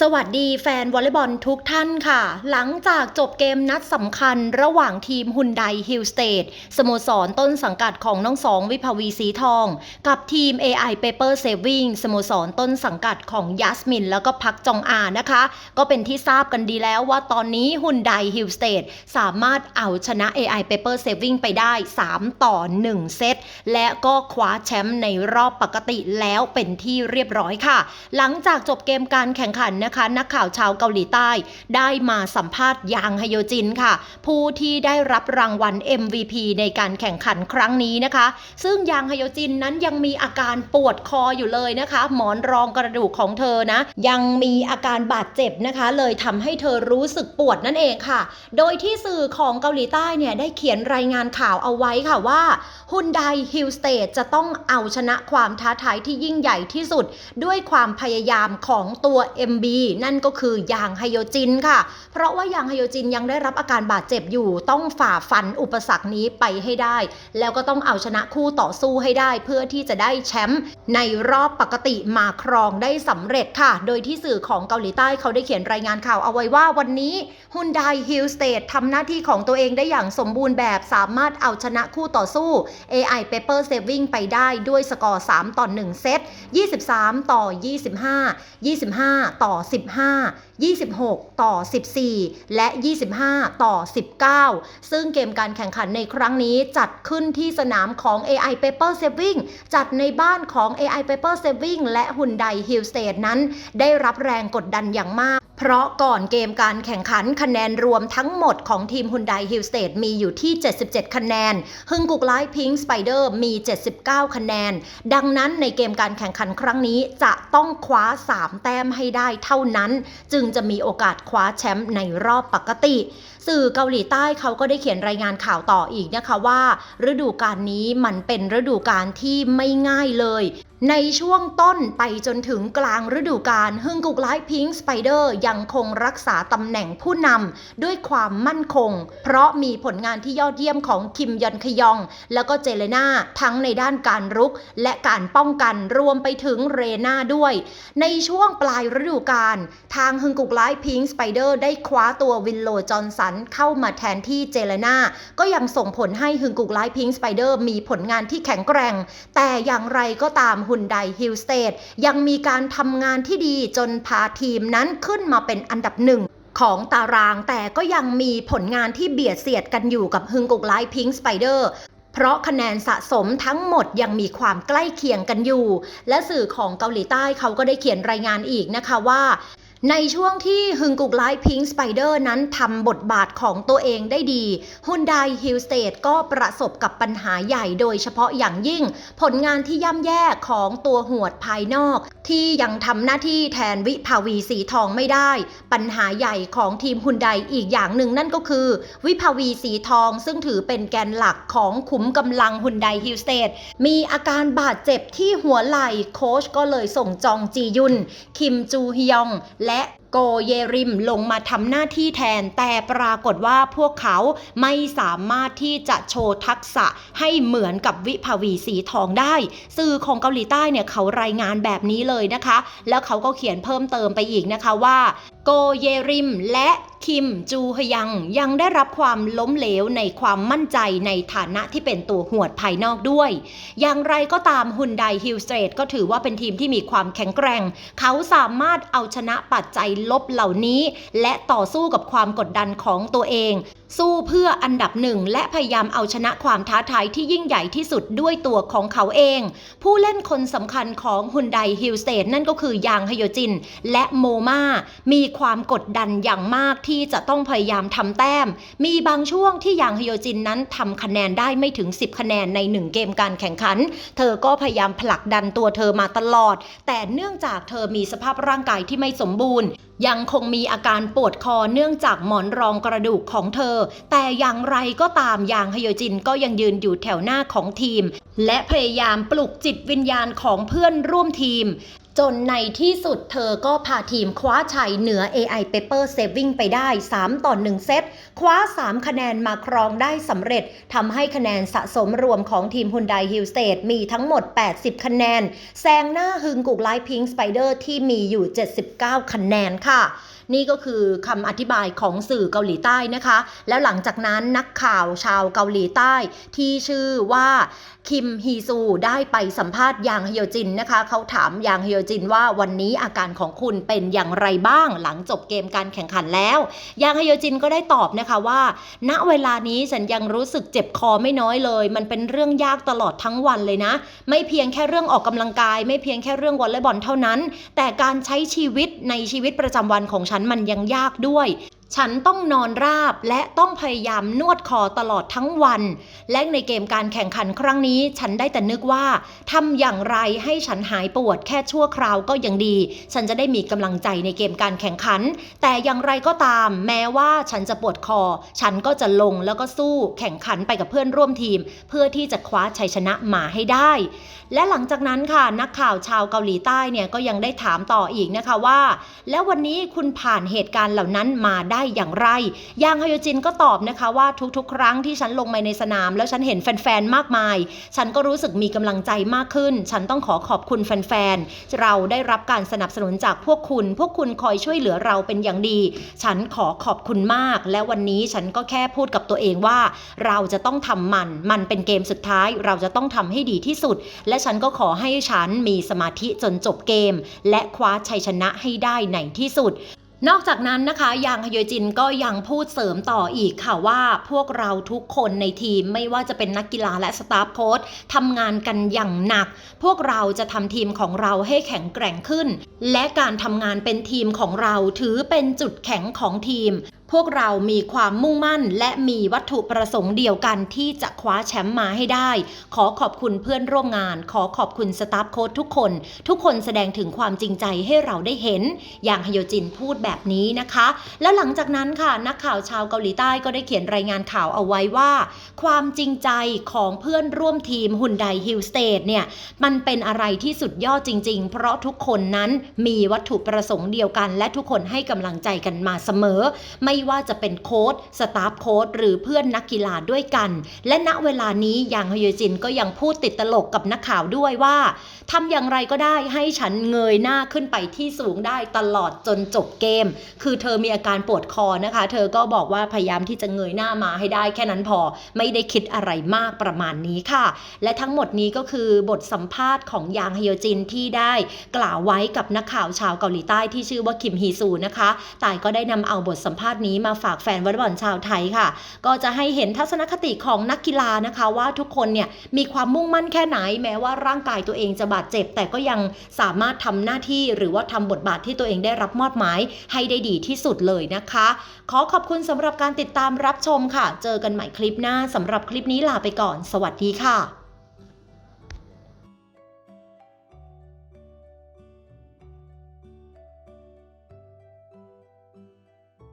สวัสดีแฟนวอลเลย์บอลทุกท่านค่ะ หลังจากจบเกมนัดสำคัญระหว่างทีมฮุนไดฮิลสเตทสโมสรต้นสังกัดของน้องสองวิภาวีสีทอง กับทีม AI Paper Saving สโมสรต้นสังกัดของยัสมิน แล้วก็พักจองอานะคะ ก็เป็นที่ทราบกันดีแล้วว่าตอนนี้ฮุนไดฮิลสเตทสามารถเอาชนะ AI Paper Saving ไปได้ 3 ต่อ 1 เซต และก็คว้าแชมป์ในรอบปกติแล้วเป็นที่เรียบร้อยค่ะ หลังจากจบเกมการแข่งขันนะคะ นักข่าวชาวเกาหลีใต้ ได้มาสัมภาษณ์ยางฮโยจินค่ะ ผู้ที่ได้รับรางวัล MVP ในการแข่งขันครั้งนี้นะคะ ซึ่งยางฮโยจินนั้นยังมีอาการปวดคออยู่เลยนะคะ หมอนรองกระดูกของเธอนะ ยังมีอาการบาดเจ็บนะคะ เลยทำให้เธอรู้สึกปวดนั่นเองค่ะ โดยที่สื่อของเกาหลีใต้เนี่ยได้เขียนรายงานข่าวเอาไว้ค่ะว่าฮุนไดฮิลสเตทจะต้องเอาชนะความท้าทายที่ยิ่งใหญ่ที่สุด ด้วยความพยายามของตัว MB นั่นก็คือยางไฮโยจินค่ะ เพราะว่ายางไฮโยจินยังได้รับอาการบาดเจ็บอยู่ ต้องฝ่าฟันอุปสรรคนี้ไปให้ได้ แล้วก็ต้องเอาชนะคู่ต่อสู้ให้ได้ เพื่อที่จะได้แชมป์ในรอบปกติมาครองได้สำเร็จค่ะ โดยที่สื่อของเกาหลีใต้เขาได้เขียนรายงานข่าวเอาไว้ว่าวันนี้ฮุนไดฮิลสเตททำหน้าที่ของตัวเองได้อย่างสมบูรณ์แบบสามารถเอาชนะคู่ต่อสู้ AI Paper Saving ไปได้ด้วยสกอร์ 3 ต่อ 1 เซต 23 ต่อ 25 25 ต่อ15 26 ต่อ 14 และ 25 ต่อ 19 ซึ่งเกมการแข่งขันในครั้งนี้จัดขึ้นที่สนามของ AI Paper Saving จัดในบ้านของ AI Paper Saving และฮุนไดฮิลสเตทนั้น ได้รับแรงกดดันอย่างมากเพราะก่อนเกมการแข่งขันคะแนนรวมทั้งหมดของทีมฮุนไดฮิลสเตทมีอยู่ที่ 77 คะแนนฮึงกุกไลพิงสไปเดอร์มี 79 คะแนน ดังนั้นในเกมการแข่งขันครั้งนี้จะต้องคว้า 3 แต้มให้ได้เท่านั้น จึงจะมีโอกาสคว้าแชมป์ในรอบปกติ สื่อเกาหลีใต้เขาก็ได้เขียนรายงานข่าวต่ออีกนะคะว่า ฤดูกาลนี้มันเป็นฤดูกาลที่ไม่ง่ายเลย ในช่วงต้นไปจนถึงกลางฤดูกาลฮึงกุกไลพิงสไปเดอร์ยังคงรักษาตำแหน่งผู้นำด้วยความมั่นคง เพราะมีผลงานที่ยอดเยี่ยมของคิมยอนคยอง แล้วก็เจเลนาทั้งในด้านการรุก และการป้องกันรวมไปถึงเรนาด้วย ในช่วงปลายฤดูกาลทางฮึงกุกไลพิงสไปเดอร์ได้คว้าตัววินโลจอนสันเข้ามาแทนที่เจเลนาก็ยังส่งผลให้ฮึงกุกไลพิงสไปเดอร์มีผลงานที่แข็งแกร่ง แต่อย่างไรก็ตามฮุนไดฮิลสเตทยังมีการทำงานที่ดีจนพาทีมนั้นขึ้นมาเป็นอันดับหนึ่งของตารางแต่ก็ยังมีผลงานที่เบียดเสียดกันอยู่กับฮึงกุกไลพิงสไปเดอร์เพราะคะแนนสะสมทั้งหมดยังมีความใกล้เคียงกันอยู่ และสื่อของเกาหลีใต้เขาก็ได้เขียนรายงานอีกนะคะว่า ในช่วงที่ฮึงกุกไลพิงสไปเดอร์นั้นทำบทบาทของตัวเองได้ดีฮุนไดฮิลสเตทก็ประสบกับปัญหาใหญ่โดยเฉพาะอย่างยิ่ง ผลงานที่ย่ำแย่ของตัวหวดภายนอก ที่ยังทำหน้าที่แทนวิภาวีสีทองไม่ได้ ปัญหาใหญ่ของทีมฮุนไดอีกอย่างหนึ่งนั่นก็คือ วิภาวีสีทองซึ่งถือเป็นแกนหลักของขุมกำลังฮุนไดฮิลสเตทมีอาการบาดเจ็บที่หัวไหล่โค้ชก็เลยส่งจองจียุน คิมจูฮยองและโกเยริมลงมาทำหน้าที่แทน แต่ปรากฏว่าพวกเขาไม่สามารถที่จะโชว์ทักษะให้เหมือนกับวิภาวีสีทองได้ สื่อของเกาหลีใต้เนี่ยเขารายงานแบบนี้เลยนะคะ แล้วเขาก็เขียนเพิ่มเติมไปอีกนะคะว่า โกเยริมและคิมจูฮยังยังได้รับความล้มเหลวในความมั่นใจในฐานะที่เป็นตัวหวดภายนอกด้วย อย่างไรก็ตามฮุนไดฮิลสเตรทก็ถือว่าเป็นทีมที่มีความแข็งแกร่ง เขาสามารถเอาชนะปัจจัยลบเหล่านี้ และต่อสู้กับความกดดันของตัวเอง สู้เพื่ออันดับหนึ่งและพยายามเอาชนะความท้าทายที่ยิ่งใหญ่ที่สุดด้วยตัวของเขาเอง ผู้เล่นคนสำคัญของฮุนไดฮิลสเตทนั่นก็คือยางฮโยจิน และโมมามีความกดดันอย่างมากที่จะต้องพยายามทำแต้ม มีบางช่วงที่ยางฮโยจินนั้นทำคะแนนได้ไม่ถึง 10 คะแนนใน 1 เกมการแข่งขัน เธอก็พยายามผลักดันตัวเธอมาตลอด แต่เนื่องจากเธอมีสภาพร่างกายที่ไม่สมบูรณ์ ยังคงมีอาการปวดคอเนื่องจากหมอนรองกระดูกของเธอ แต่อย่างไรก็ตามยางฮโยจินก็ยังยืนอยู่แถวหน้าของทีม และพยายามปลุกจิตวิญญาณของเพื่อนร่วมทีม จนในที่สุดเธอก็พาทีมคว้าชัยเหนือ AI Paper Saving ไปได้ 3 ต่อ 1 เซต คว้า 3 คะแนนมาครองได้สำเร็จ ทำให้คะแนนสะสมรวมของทีม Hyundai Hill State มีทั้งหมด 80 คะแนน แซงหน้าฮึงกุกไลท์พิงสไปเดอร์ที่มีอยู่ 79 คะแนนค่ะ นี่ก็คือคำอธิบายของสื่อเกาหลีใต้นะคะ แล้วหลังจากนั้นนักข่าวชาวเกาหลีใต้ ที่ชื่อว่าคิมฮีซูได้ไปสัมภาษณ์ยางฮยโยจินนะคะ เขาถามยางฮยโยจินว่าวันนี้อาการของคุณเป็นอย่างไรบ้าง หลังจบเกมการแข่งขันแล้ว ยางฮยโยจินก็ได้ตอบนะคะว่า ณเวลานี้ฉันยังรู้สึกเจ็บคอไม่น้อยเลย มันเป็นเรื่องยากตลอดทั้งวันเลยนะ ไม่เพียงแค่เรื่องออกกำลังกาย ไม่เพียงแค่เรื่องวอลเลย์บอลเท่านั้น แต่การใช้ชีวิตในชีวิตประจำวันของฉันมันยังยากด้วย ฉันต้องนอนราบและต้องพยายามนวดคอตลอดทั้งวัน และในเกมการแข่งขันครั้งนี้ ฉันได้แต่นึกว่าทำอย่างไรให้ฉันหายปวดแค่ชั่วคราวก็ยังดี ฉันจะได้มีกำลังใจในเกมการแข่งขัน แต่อย่างไรก็ตาม แม้ว่าฉันจะปวดคอ ฉันก็จะลงแล้วก็สู้แข่งขันไปกับเพื่อนร่วมทีม เพื่อที่จะคว้าชัยชนะมาให้ได้ และหลังจากนั้นค่ะ นักข่าวชาวเกาหลีใต้เนี่ยก็ยังได้ถามต่ออีกนะคะว่า แล้ววันนี้คุณผ่านเหตุการณ์เหล่านั้นมาได้อย่างไร ยางฮยจินก็ตอบนะคะว่าทุกๆ ครั้งที่ฉันลงมาในสนาม แล้วฉันเห็นแฟนๆ มากมาย ฉันก็รู้สึกมีกำลังใจมากขึ้น ฉันต้องขอขอบคุณแฟนๆ เราได้รับการสนับสนุนจากพวกคุณ พวกคุณคอยช่วยเหลือเราเป็นอย่างดี ฉันขอขอบคุณมาก และวันนี้ฉันก็แค่พูดกับตัวเองว่า เราจะต้องทำมัน มันเป็นเกมสุดท้าย เราจะต้องทำให้ดีที่สุด และฉันก็ขอให้ฉันมีสมาธิจนจบเกม และคว้าชัยชนะให้ได้ในที่สุด นอกจากนั้นนะคะยางฮยจินก็ยังพูดเสริมต่ออีกค่ะว่าพวกเราทุกคนในทีมไม่ว่าจะเป็นนักกีฬาและสตาฟโค้ชทำงานกันอย่างหนัก พวกเราจะทำทีมของเราให้แข็งแกร่งขึ้น และการทำงานเป็นทีมของเราถือเป็นจุดแข็งของทีม พวกเรามีความมุ่งมั่น และมีวัตถุประสงค์เดียวกันที่จะคว้าแชมป์มาให้ได้ ขอขอบคุณเพื่อนร่วมงาน ขอขอบคุณสตาฟโค้ชทุกคน ทุกคนแสดงถึงความจริงใจให้เราได้เห็น อย่างฮโยจินพูดแบบนี้นะคะ แล้วหลังจากนั้นค่ะ นักข่าวชาวเกาหลีใต้ก็ได้เขียนรายงานข่าวเอาไว้ว่า ความจริงใจของเพื่อนร่วมทีมฮุนไดฮิลสเตทเนี่ยมันเป็นอะไรที่สุดยอดจริง ๆ เพราะทุกคนนั้นมีวัตถุประสงค์เดียวกัน และทุกคนให้กำลังใจกันมาเสมอ ไม่ว่าจะเป็นโค้ชสตาฟโค้ชหรือเพื่อนนักกีฬาด้วยกัน และณเวลานี้ยางฮยจินก็ยังพูดติดตลกกับนักข่าวด้วยว่าทำอย่างไรก็ได้ให้ฉันเงยหน้าขึ้นไปที่สูงได้ตลอดจนจบเกม คือเธอมีอาการปวดคอนะคะ เธอก็บอกว่าพยายามที่จะเงยหน้ามาให้ได้แค่นั้นพอ ไม่ได้คิดอะไรมากประมาณนี้ค่ะ และทั้งหมดนี้ก็คือบทสัมภาษณ์ของยางฮยจินที่ได้กล่าวไว้กับนักข่าวชาวเกาหลีใต้ที่ชื่อว่าคิมฮีซูนะคะต่ก็ได้นำเอาบทสัมภาษณ์นี้มาฝากแฟนวอลเลย์บอลชาวไทยค่ะ ก็จะให้เห็นทัศนคติของนักกีฬานะคะว่าทุกคนเนี่ยมีความมุ่งมั่นแค่ไหน แม้ว่าร่างกายตัวเองจะบาดเจ็บ แต่ก็ยังสามารถทำหน้าที่หรือว่าทำบทบาทที่ตัวเองได้รับมอบหมาย ให้ได้ดีที่สุดเลยนะคะ ขอขอบคุณสำหรับการติดตามรับชมค่ะ เจอกันใหม่คลิปหน้าสำหรับคลิปนี้ลาไปก่อน สวัสดีค่ะ